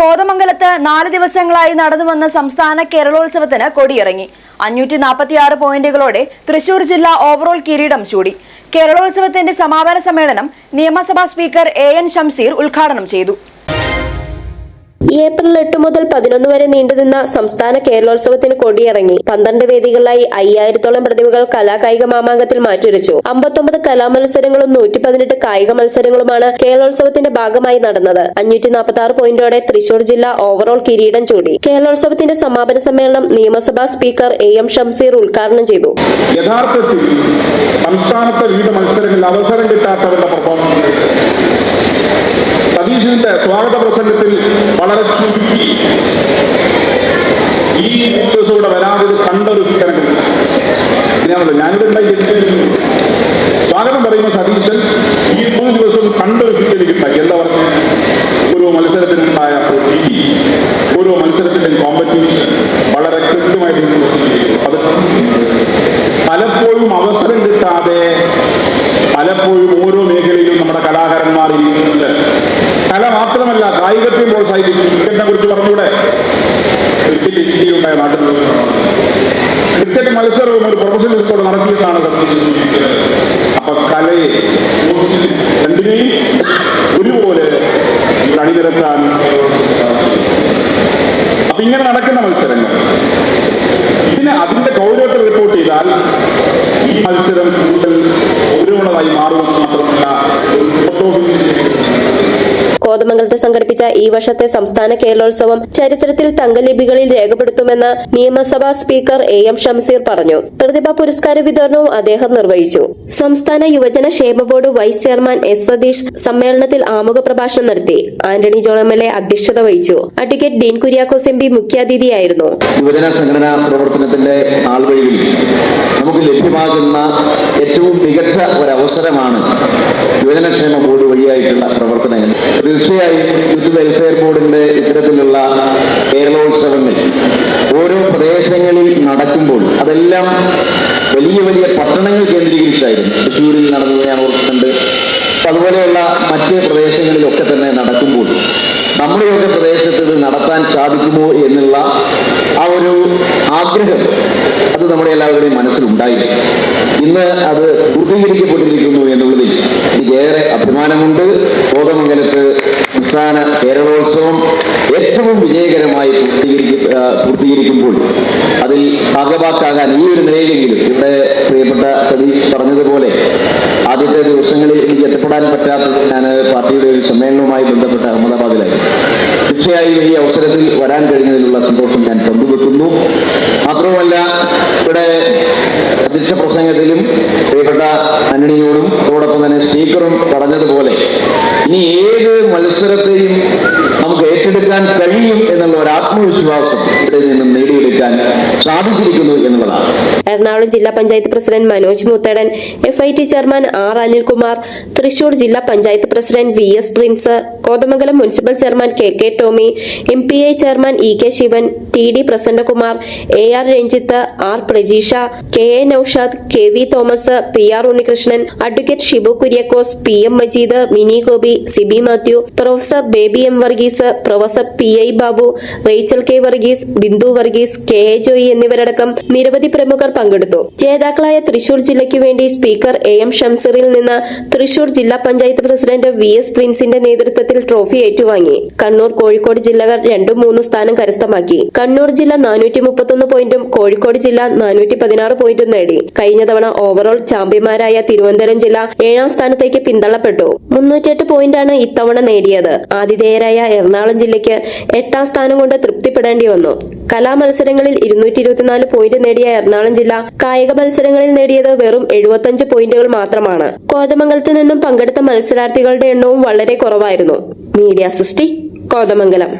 കോതമംഗലത്ത് നാല് ദിവസങ്ങളായി നടന്നുവന്ന സംസ്ഥാന കേരളോത്സവത്തിന് കൊടിയിറങ്ങി. അഞ്ഞൂറ്റി നാൽപ്പത്തിയാറ് പോയിന്റുകളോടെ തൃശൂർ ജില്ല ഓവറോൾ കിരീടം ചൂടി. കേരളോത്സവത്തിന്റെ സമാപന സമ്മേളനം നിയമസഭാ സ്പീക്കർ എ എൻ ഷംസീർ ഉദ്ഘാടനം ചെയ്തു. ഏപ്രിൽ എട്ട് മുതൽ പതിനൊന്ന് വരെ നീണ്ടുനിന്ന സംസ്ഥാന കേരളോത്സവത്തിന് കൊടിയിറങ്ങി. പന്ത്രണ്ട് വേദികളിലായി അയ്യായിരത്തോളം പ്രതിഭകൾ കലാകായിക മാമാങ്കത്തിൽ മാറ്റുരച്ചു. അമ്പത്തൊമ്പത് കലാമത്സരങ്ങളും നൂറ്റി പതിനെട്ട് കായിക മത്സരങ്ങളുമാണ് കേരളോത്സവത്തിന്റെ ഭാഗമായി നടന്നത്. അഞ്ഞൂറ്റി നാൽപ്പത്തി ആറ് പോയിന്റോടെ തൃശൂർ ജില്ല ഓവറോൾ കിരീടം ചൂടി. കേരളോത്സവത്തിന്റെ സമാപന സമ്മേളനം നിയമസഭാ സ്പീക്കർ എ എം ഷംസീർ ഉദ്ഘാടനം ചെയ്തു. യഥാർത്ഥത്തിൽ സംസ്ഥാനത്തെ വിവിധ മത്സരങ്ങളിൽ അവസരം കിട്ടാത്തവരുടെ സതീഷിന്റെ സ്വാഗത പ്രസംഗത്തിൽ വളരെ ചുരുക്കി ഈ ദിവസം ഇവിടെ വരാതെ കണ്ടൊരു കിടക്കുന്നു ഞാനല്ലോ ഞാനിത് ഉണ്ടായി സ്വാഗതം പറയുന്ന സതീശൻ ഈ മൂന്ന് ദിവസവും കണ്ടൊരു കിട്ടിയിരിക്കുന്ന പറഞ്ഞത് ഓരോ മത്സരത്തിനുണ്ടായ രീതി ഓരോ മത്സരത്തിന്റെ കോമ്പറ്റീഷൻ വളരെ കൃത്യമായിട്ട് അത് പലപ്പോഴും അവസരം കിട്ടാതെ പലപ്പോഴും ഓരോ മാത്രമല്ല കായികത്തെയും പ്രോത്സാഹിപ്പിക്കും. ക്രിക്കറ്റിനെ കുറിച്ച് പറഞ്ഞൂടെ ക്രിക്കറ്റ് ഇന്ത്യയിലുണ്ടായ നാട്ടിൽ ക്രിക്കറ്റ് മത്സരവും ഒരു പ്രൊഫഷണൽ നടത്തിയതാണ് സത്യത്തിൽ. അപ്പൊ കലയെ രണ്ടിനെയും ഒരുപോലെ അണിനിരത്താൻ അപ്പൊ ഇങ്ങനെ നടക്കുന്ന മത്സരങ്ങൾ. ഇതിന് അതിന്റെ ഗൗരവത്തിൽ റിപ്പോർട്ട് ചെയ്താൽ ഈ മത്സരം കൂടുതൽ ഗൗരവമുള്ളതായി മാറുമെന്ന് മാത്രമല്ല കോതമംഗലത്ത് സംഘടിപ്പിച്ച ഈ വർഷത്തെ സംസ്ഥാന കേരളോത്സവം ചരിത്രത്തിൽ തങ്കലിപികളിൽ രേഖപ്പെടുത്തുമെന്ന് നിയമസഭാ സ്പീക്കർ എ എം ഷംസീർ പറഞ്ഞു. പ്രതിഭാ പുരസ്കാര വിതരണവും അദ്ദേഹം നിർവഹിച്ചു. സംസ്ഥാന യുവജന ക്ഷേമ board vice chairman S Satheesh സമ്മേളനത്തിൽ ആമുഖ പ്രഭാഷണം നടത്തി. Antony John M L A അധ്യക്ഷത വഹിച്ചു. Advocate Dean Kuriakose M P മുഖ്യാതിഥിയായിരുന്നു. യുവജന സംഘടനാ പ്രവർത്തനത്തിന്റെ ആൾവഴിയിൽ നമുക്ക് ലഭ്യമാകുന്ന ഏറ്റവും മികച്ച ഒരവസരമാണ് യുവജനക്ഷേമ ബോർഡ് വഴിയായിട്ടുള്ള പ്രവർത്തനങ്ങൾ തീർച്ചയായും യൂത്ത് വെൽഫെയർ ബോർഡിന്റെ ഇത്തരത്തിലുള്ള കേരളോത്സവങ്ങൾ ഓരോ പ്രദേശങ്ങളിൽ നടക്കുമ്പോൾ അതെല്ലാം വലിയ വലിയ പട്ടണങ്ങൾ കേന്ദ്രീകരിച്ചായിരുന്നു. തൃശ്ശൂരിൽ നടന്നത് ഞാൻ ഓർക്കുന്നുണ്ട്. അതുപോലെയുള്ള മറ്റ് പ്രദേശങ്ങളിലൊക്കെ തന്നെ നടക്കുമ്പോൾ നമ്മുടെയൊക്കെ പ്രദേശത്ത് ഇത് നടത്താൻ സാധിക്കുമോ എന്നുള്ള ആ ഒരു ആഗ്രഹം അത് നമ്മുടെ എല്ലാവരുടെയും മനസ്സിലുണ്ടായി ഇന്ന് അത് പൂർത്തീകരിക്കപ്പെട്ടിരിക്കുന്നു എന്നുള്ളതിൽ എനിക്കേറെ അഭിമാനമുണ്ട് കോതമംഗലത്ത് സംസ്ഥാന കേരളോത്സവം ഏറ്റവും വിജയകരമായി പൂർത്തീകരിക്ക ആ, അതിൽ ഭാഗവാക്കാകാൻ ഈ ഒരു നിലയിലെങ്കിലും ഇവിടെ പ്രിയപ്പെട്ട സതീഷ് പറഞ്ഞതുപോലെ ആദ്യത്തെ ദിവസങ്ങളിൽ എനിക്ക് എത്തപ്പെടാൻ പറ്റാത്തത് ഞാൻ പാർട്ടിയുടെ ഒരു സമ്മേളനവുമായി ബന്ധപ്പെട്ട് അഹമ്മദാബാദിലായിരുന്നു തീർച്ചയായും ഈ അവസരത്തിൽ വരാൻ കഴിഞ്ഞതിലുള്ള സന്തോഷം ഞാൻ പങ്കുവെക്കുന്നു. മാത്രവുമല്ല ഇവിടെ അധ്യക്ഷ പ്രസംഗത്തിലും പ്രിയപ്പെട്ട അന്നണിയോടും അതോടൊപ്പം തന്നെ സ്പീക്കറും പറഞ്ഞതുപോലെ ഇനി ഏത് മത്സരത്തെയും നമുക്ക് ഏറ്റെടുക്കാൻ കഴിയും എന്നുള്ള ഒരു ആത്മവിശ്വാസം ഇവിടെ നിന്നും നേടിയെടുക്കാൻ സാധിച്ചിരിക്കുന്നു എന്നുള്ളതാണ്. എറണാകുളം ജില്ലാ panchayat president Manoj Muthedan F I T chairman R Anilkumar Thrissur ജില്ലാ panchayat president V S Prince Kothamangalam municipal chairman K K Tomy M P I chairman E K Sivan T D Prasannakumar A R Ranjith R Prajeesha K A Noushad K V Thomas P R Unnikrishnan advocate Shibu Kuriakose P M Majeed Mini Gopi Siby Mathew professor Baby M Varghese professor P I Babu Rachel K Varghese Bindu Varghese K A Joy എന്നിവരടക്കം നിരവധി പ്രമുഖർ പങ്കെടുത്തു. ജേതാക്കളായ തൃശൂർ ജില്ലയ്ക്ക് വേണ്ടി speaker A M ഷംസറിൽ നിന്ന് തൃശൂർ ജില്ലാ panchayat president V S പ്രിൻസിന്റെ നേതൃത്വത്തിൽ ട്രോഫി ഏറ്റുവാങ്ങി. കണ്ണൂർ കോഴിക്കോട് ജില്ലകൾ രണ്ടും മൂന്നും സ്ഥാനം കരസ്ഥമാക്കി. കണ്ണൂർ ജില്ല നാനൂറ്റി മുപ്പത്തൊന്ന് പോയിന്റും കോഴിക്കോട് ജില്ല നാനൂറ്റി പതിനാറ് പോയിന്റും നേടി. കഴിഞ്ഞ തവണ ഓവറോൾ ചാമ്പ്യന്മാരായ തിരുവനന്തപുരം ജില്ല ഏഴാം സ്ഥാനത്തേക്ക് പിന്തള്ളപ്പെട്ടു. മുന്നൂറ്റെട്ട് പോയിന്റാണ് ഇത്തവണ നേടിയത്. ആതിഥേയരായ എറണാകുളം ജില്ലയ്ക്ക് എട്ടാം സ്ഥാനം കൊണ്ട് തൃപ്തിപ്പെടേണ്ടി വന്നു. കലാമത്സരങ്ങളിൽ ഇരുന്നൂറ്റി ഇരുപത്തിനാല് പോയിന്റ് നേടിയ എറണാകുളം ജില്ല കായിക മത്സരങ്ങളിൽ നേടിയത് വെറും എഴുപത്തഞ്ച് പോയിന്റുകൾ മാത്രമാണ്. കോതമംഗലത്ത് നിന്നും പങ്കെടുത്ത മത്സരാർത്ഥികളുടെ എണ്ണവും വളരെ കുറവായിരുന്നു. മീഡിയ സൃഷ്ടി കോതമംഗലം.